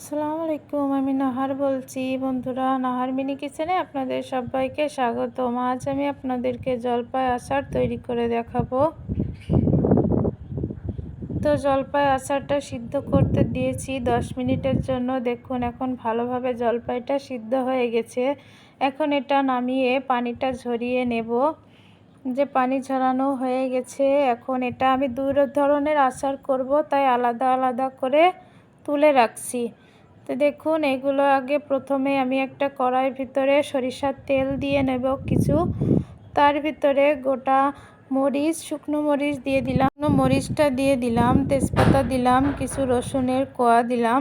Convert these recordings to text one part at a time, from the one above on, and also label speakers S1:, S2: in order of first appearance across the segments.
S1: আসসালামু আলাইকুম আমি নাহার বলছি। বন্ধুরা, নাহার মিনি কিচেনে আপনাদের সবাইকে স্বাগতম। আজ আমি আপনাদেরকে জলপাই আচার তৈরি করে দেখাবো। তো জলপাই আচারটা সিদ্ধ করতে দিয়েছি দশ মিনিটের জন্য। দেখুন, এখন ভালোভাবে জলপাইটা সিদ্ধ হয়ে গেছে। এখন এটা নামিয়ে পানিটা ঝরিয়ে নেব। যে পানি ঝরানো হয়ে গেছে, এখন এটা আমি দুই ধরনের আচার করব, তাই আলাদা আলাদা করে তুলে রাখছি। তো দেখুন, এগুলো আগে প্রথমে আমি একটা কড়াইয়ের ভিতরে সরিষার তেল দিয়ে নেব কিছু। তার ভিতরে গোটা মরিচ, শুকনো মরিচ দিয়ে দিলাম। মরিচটা দিয়ে দিলাম, তেজপাতা দিলাম, কিছু রসুনের কোয়া দিলাম।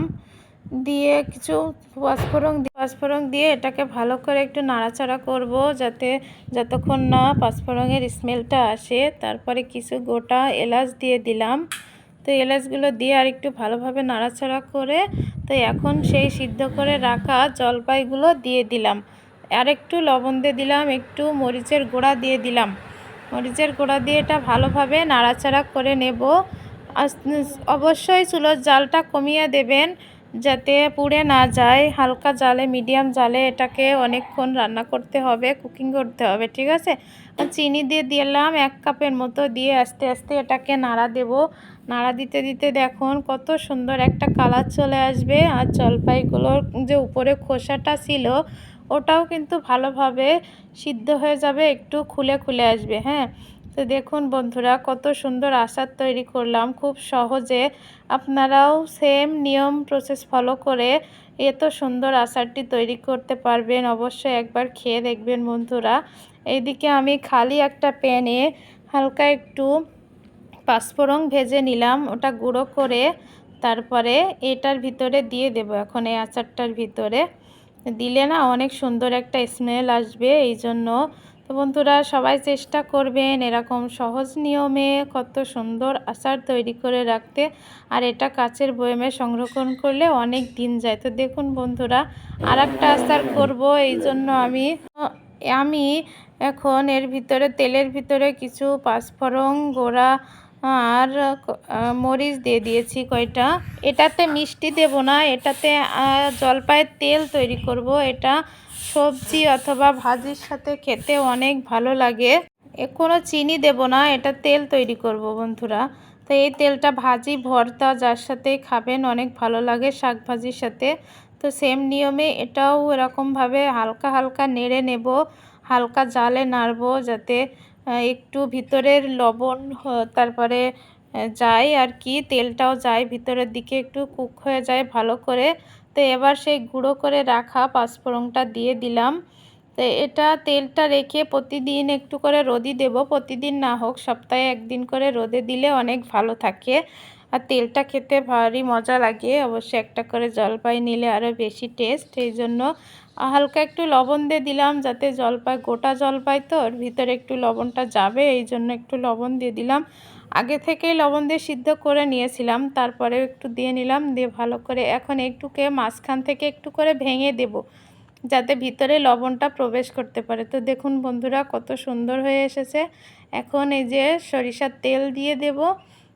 S1: দিয়ে কিছু পাঁচফোড়ন পাঁচফোড়ন দিয়ে এটাকে ভালো করে একটু নাড়াচাড়া করব যাতে যতক্ষণ না পাঁচফোড়নের স্মেলটা আসে। তারপরে কিছু গোটা এলাচ দিয়ে দিলাম। তো এলাচগুলো দিয়ে আর একটু ভালোভাবে নাড়াচাড়া করে, তো এখন সেই সিদ্ধ করে রাখা জলপাইগুলো দিয়ে দিলাম। আর একটু লবণ দিয়ে দিলাম, একটু মরিচের গোড়া দিয়ে দিলাম। মরিচের গোড়া দিয়ে এটা ভালোভাবে নাড়াচাড়া করে নেব। অবশ্যই চুলোর জালটা কমিয়ে দেবেন। যাতে পুড়ে না যায়, হালকা জালে, মিডিয়াম জালে এটাকে অনেকক্ষণ রান্না করতে হবে, কুকিং করতে হবে, ঠিক আছে? চিনি দিয়ে দিলাম এক কাপের মতো, দিয়ে আস্তে আস্তে এটাকে নাড়া দেব। নাড়া দিতে দিতে দেখুন কত সুন্দর একটা কালার চলে আসবে। আর জলপাইগুলোর যে উপরে খোসাটা ছিল, ওটাও কিন্তু ভালোভাবে সিদ্ধ হয়ে যাবে, একটু খুলে খুলে আসবে হ্যাঁ? তো দেখুন বন্ধুরা, কত সুন্দর আচার তৈরি করলাম। খুব সহজে আপনারাও সেম নিয়ম প্রসেস ফলো করে এত সুন্দর আচারটি তৈরি করতে পারবেন। অবশ্যই একবার খেয়ে দেখবেন বন্ধুরা। এইদিকে আমি খালি একটা প্যানে হালকা একটু পাঁচফোড়ন ভেজে নিলাম, ওটা গুঁড়ো করে তারপরে এটার ভিতরে দিয়ে দেব এখন এই আচারটার ভিতরে। দিলে না অনেক সুন্দর একটা স্মেল আসবে এই জন্য তো বন্ধুরা, সবাই চেষ্টা করবেন এরকম সহজ নিয়মে কত সুন্দর আচার তৈরি করে রাখতে। আর এটা কাচের বয়মে সংরক্ষণ করলে অনেক দিন যায়। তো দেখুন বন্ধুরা আর একটা আচার করব, এই জন্য আমি আমি এখন এর ভিতরে, তেলের ভিতরে কিছু পাঁচফোড়ন গোড়া আর মরিচ দিয়ে দিয়েছি কয়টা। এটাতে মিষ্টি দেব না, এটাতে জলপাইয়ের তেল তৈরি করব, এটা সবজি অথবা ভাজির সাথে খেতে অনেক ভালো লাগে। এ কোনো চিনি দেব না, এটা তেল তৈরি করব বন্ধুরা। তো এই তেলটা ভাজি ভর্তা যার সাথে খাবেন অনেক ভালো লাগে শাক ভাজির সাথে। তো সেম নিয়মে এটাও এরকমভাবে হালকা হালকা নেড়ে নেব, হালকা জালে নাড়ব যাতে একটু ভিতরের লবণ তারপরে যায় আর কি, তেলটাও যায়, ভিতরের দিকে একটু কুক হয়ে যায় ভালো করে। তো এবার সেই গুঁড়ো করে রাখা পাঁচফোড়নটা দিয়ে দিলাম। তো এটা তেলটা রেখে প্রতিদিন একটু করে রোদি দেব। প্রতিদিন না হোক সপ্তাহে একদিন করে রোদে দিলে অনেক ভালো থাকে। আর তেলটা খেতে ভারী মজা লাগে। অবশ্যই একটা করে জলপাই নিলে আরও বেশি টেস্ট এই জন্য হালকা একটু লবণ দিয়ে দিলাম যাতে জলপাই, গোটা জলপাই তো, ওর ভিতরে একটু লবণটা যাবে, এই জন্য একটু লবণ দিয়ে দিলাম। আগে থেকেই লবণ দিয়ে সিদ্ধ করে নিয়েছিলাম, তারপরে একটু দিয়ে নিলাম, দিয়ে ভালো করে এখন একটুকে মাঝখান থেকে একটু করে ভেঙে দেব, যাতে ভিতরে লবণটা প্রবেশ করতে পারে। তো দেখুন বন্ধুরা, কত সুন্দর হয়ে এসেছে। এখন এই যে সরিষার তেল দিয়ে দেব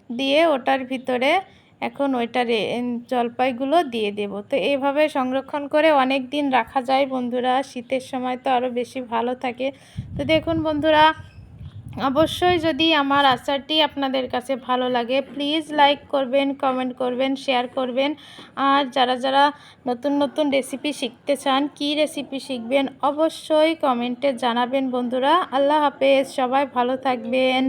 S1: দিয়ে ওটার ভিতরে এখন ওইটার জলপাইগুলো দিয়ে দেব। তো এইভাবে সংরক্ষণ করে অনেক দিন রাখা যায় বন্ধুরা। শীতের সময় তো আরও বেশি ভালো থাকে। তো দেখুন বন্ধুরা, অবশ্যই যদি আমার আচারটি আপনাদের কাছে ভালো লাগে প্লিজ লাইক করবেন কমেন্ট করবেন শেয়ার করবেন। আর যারা যারা নতুন নতুন রেসিপি শিখতে চান, কি রেসিপি শিখবেন, অবশ্যই কমেন্টে জানাবেন বন্ধুরা। আল্লাহ হাফেজ, সবাই ভালো থাকবেন।